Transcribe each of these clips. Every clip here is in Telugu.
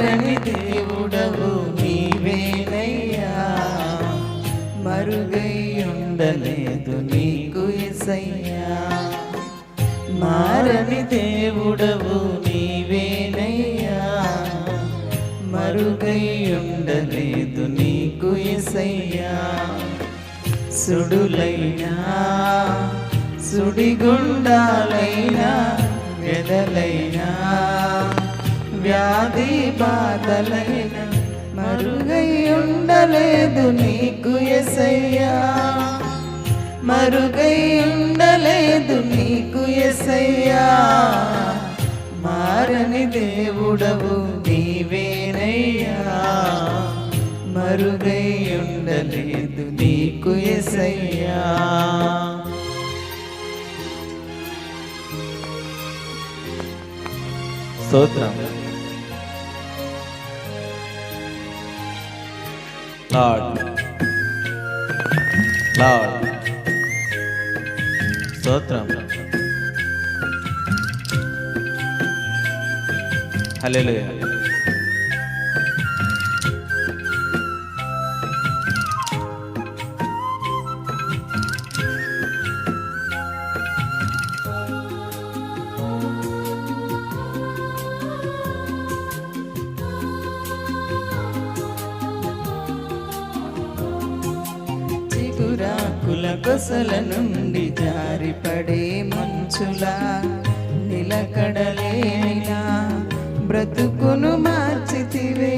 మారని దేవుడవు నీవేనయ్యా. మరుగై ఉండలేదు నీకు ఎసయ్యా మారని దేవుడవు నీవేనయ్యా. మరుగై ఉండలేదు నీకు ఎసయ్యా సుడులైనా సుడిగుండాలైనా వెదలైనా వ్యాధి బాధలైన మరుగై ఉండలేదు నీకు ఎసయ్యా మరుగై ఉండలేదు నీకు ఎసయ్యా మారని దేవుడవు నీవేనయ్యా. మరుగై ఉండలేదు నీకు ఎసయ్యా స్తోత్రం. లార్డ్ లార్డ్ స్తోత్రం. హల్లెలూయా చిగురాకుల కొసల నుండి జారిపడే మంచులా నిలకడలేనా బ్రతుకును మార్చితివే.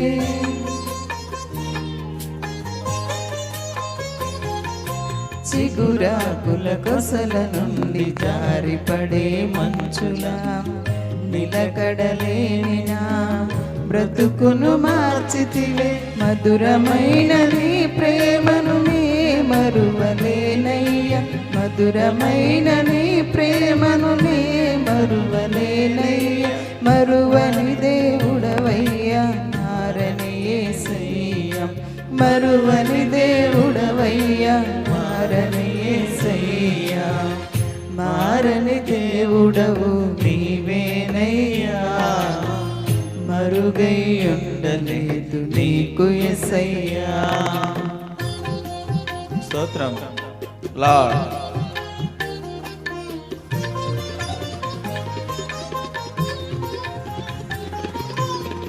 చిగురాకుల కొసల నుండి జారిపడే మంచులా నిలకడలేనినా బ్రతుకును మార్చితివే. మధురమైన నీ ప్రేమను మరువలేనయ్య. మధురమైన నీ ప్రేమను నే మరువలేనయ్య. మరువని దేవుడవయ్యా మారని మరువని దేవుడవయ్యా మారని మారని దేవుడవు నీవేనయ్యా. మరుగై ఉండలేదు నీకు ఎసయ్యా స్తోత్రం. లార్డ్.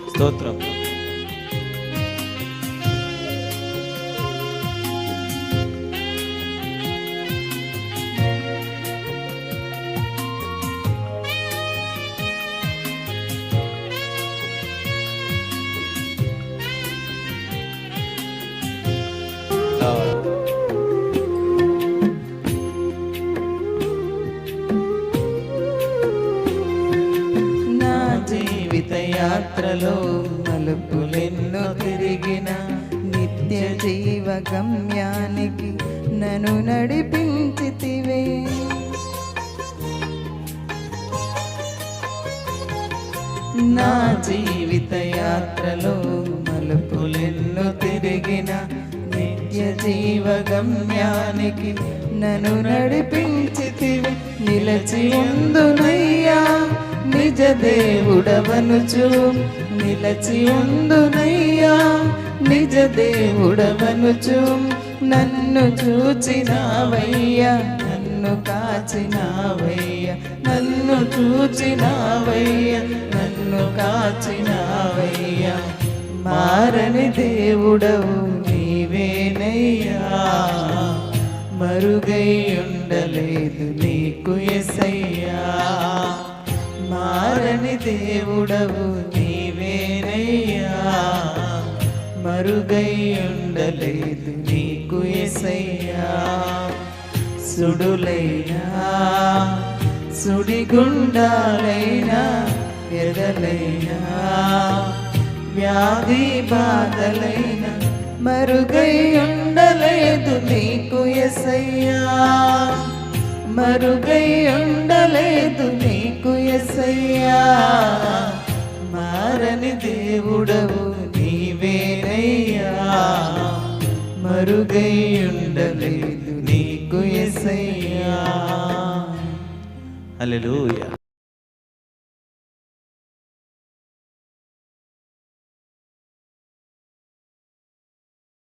స్తోత్రం. యాత్రలో మలుపులెన్నో తిరిగిన నిత్య జీవ గమ్యానికి నన్ను నడిపించితివే. నా జీవిత యాత్రలో మలుపులెన్నో తిరిగిన నిత్య జీవ గమ్యానికి నన్ను నడిపించితివి. నిలచి ఉందునయ్యా నిజ దేవుడవనుచు నిలచి ఉందునయ్యా నిజ దేవుడవనుచు నన్ను చూచినావయ్యా. నన్ను కాచినావయ్యా. నన్ను చూచినావయ్యా. నన్ను కాచినావయ్యా. మారని దేవుడవు నీవేనయ్యా. మరుగై ఉండలేదు నీకు ఎసయ్యా. మారని దేవుడవు నీవేనయ్యా. మరుగై ఉండలేదు నీకు ఎసయ్యా సుడులైనా సుడిగుండాలైనా ఎదలైనా వ్యాధి బాధలైన మరుగై ఉండలేదు నీకు ఎసయ్యా మరుగై ఉండలేదు నీ నీకు ఎసయ్యా మారని దేవుడవు నీవేనయ్యా. మరుగైయుండలేదు నీకు ఎసయ్యా. హల్లెలూయా.